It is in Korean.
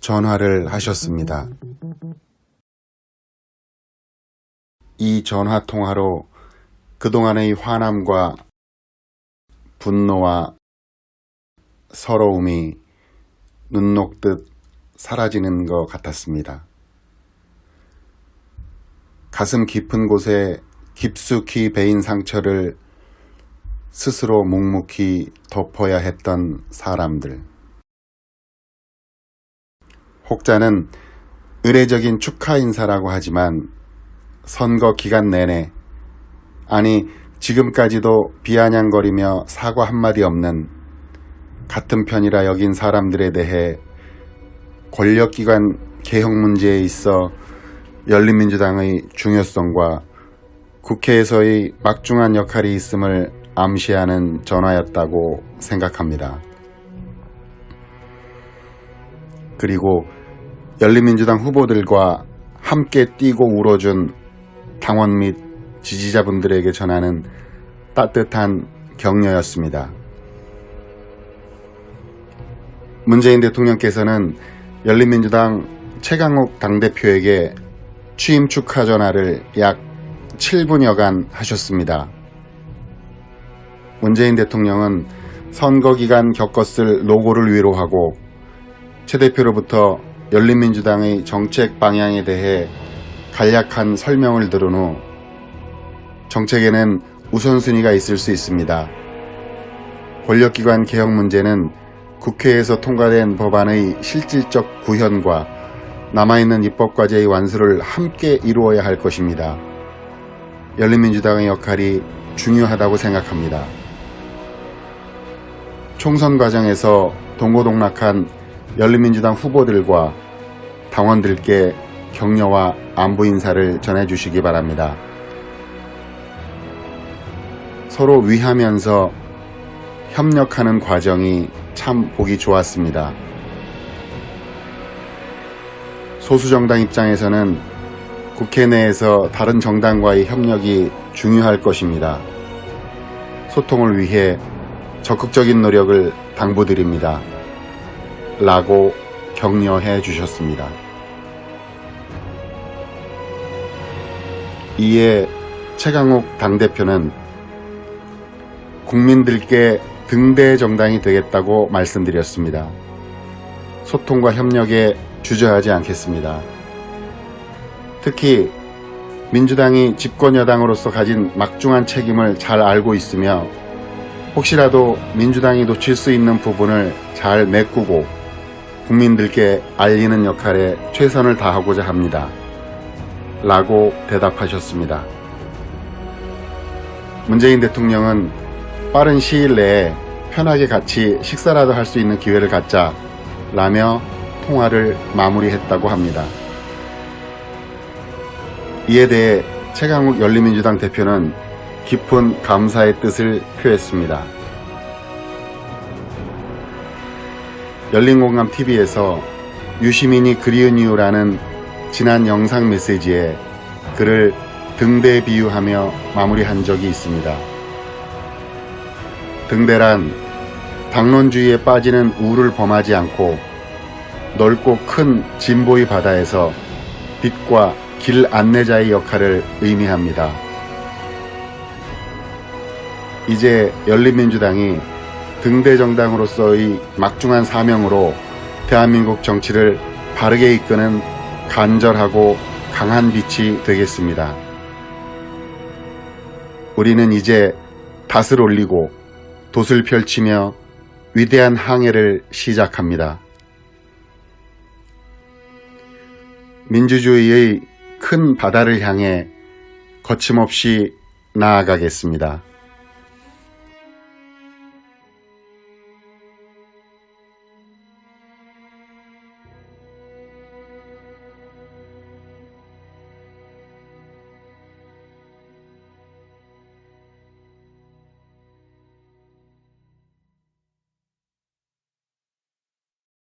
전화를 하셨습니다. 이 전화 통화로 그동안의 화남과 분노와 서러움이 눈 녹듯 사라지는 것 같았습니다. 가슴 깊은 곳에 깊숙이 베인 상처를 스스로 묵묵히 덮어야 했던 사람들. 혹자는 의례적인 축하 인사라고 하지만 선거 기간 내내 아니 지금까지도 비아냥거리며 사과 한마디 없는 같은 편이라 여긴 사람들에 대해 권력기관 개혁 문제에 있어 열린민주당의 중요성과 국회에서의 막중한 역할이 있음을 암시하는 전화였다고 생각합니다. 그리고 열린민주당 후보들과 함께 뛰고 울어준 당원 및 지지자분들에게 전하는 따뜻한 격려였습니다. 문재인 대통령께서는 열린민주당 최강욱 당대표에게 취임 축하 전화를 약 7분여간 하셨습니다. 문재인 대통령은 선거 기간 겪었을 노고를 위로하고 최 대표로부터 열린민주당의 정책 방향에 대해 간략한 설명을 들은 후 정책에는 우선순위가 있을 수 있습니다. 권력기관 개혁 문제는 국회에서 통과된 법안의 실질적 구현과 남아있는 입법과제의 완수를 함께 이루어야 할 것입니다. 열린민주당의 역할이 중요하다고 생각합니다. 총선 과정에서 동고동락한 열린민주당 후보들과 당원들께 격려와 안부 인사를 전해주시기 바랍니다. 서로 위하면서 협력하는 과정이 참 보기 좋았습니다. 소수 정당 입장에서는 국회 내에서 다른 정당과의 협력이 중요할 것입니다. 소통을 위해 적극적인 노력을 당부드립니다. 라고 격려해 주셨습니다. 이에 최강욱 당대표는 국민들께 등대 정당이 되겠다고 말씀드렸습니다. 소통과 협력에 주저하지 않겠습니다. 특히 민주당이 집권 여당으로서 가진 막중한 책임을 잘 알고 있으며 혹시라도 민주당이 놓칠 수 있는 부분을 잘 메꾸고 국민들께 알리는 역할에 최선을 다하고자 합니다. 라고 대답하셨습니다. 문재인 대통령은 빠른 시일 내에 편하게 같이 식사라도 할 수 있는 기회를 갖자 라며 통화를 마무리했다고 합니다. 이에 대해 최강욱 열린민주당 대표는 깊은 감사의 뜻을 표했습니다. 열린공감TV에서 유시민이 그리운 이유라는 지난 영상 메시지에 그를 등대 비유하며 마무리한 적이 있습니다. 등대란 당론주의에 빠지는 우를 범하지 않고 넓고 큰 진보의 바다에서 빛과 길 안내자의 역할을 의미합니다. 이제 열린민주당이 등대 정당으로서의 막중한 사명으로 대한민국 정치를 바르게 이끄는 간절하고 강한 빛이 되겠습니다. 우리는 이제 닷을 올리고 돛을 펼치며 위대한 항해를 시작합니다. 민주주의의 큰 바다를 향해 거침없이 나아가겠습니다.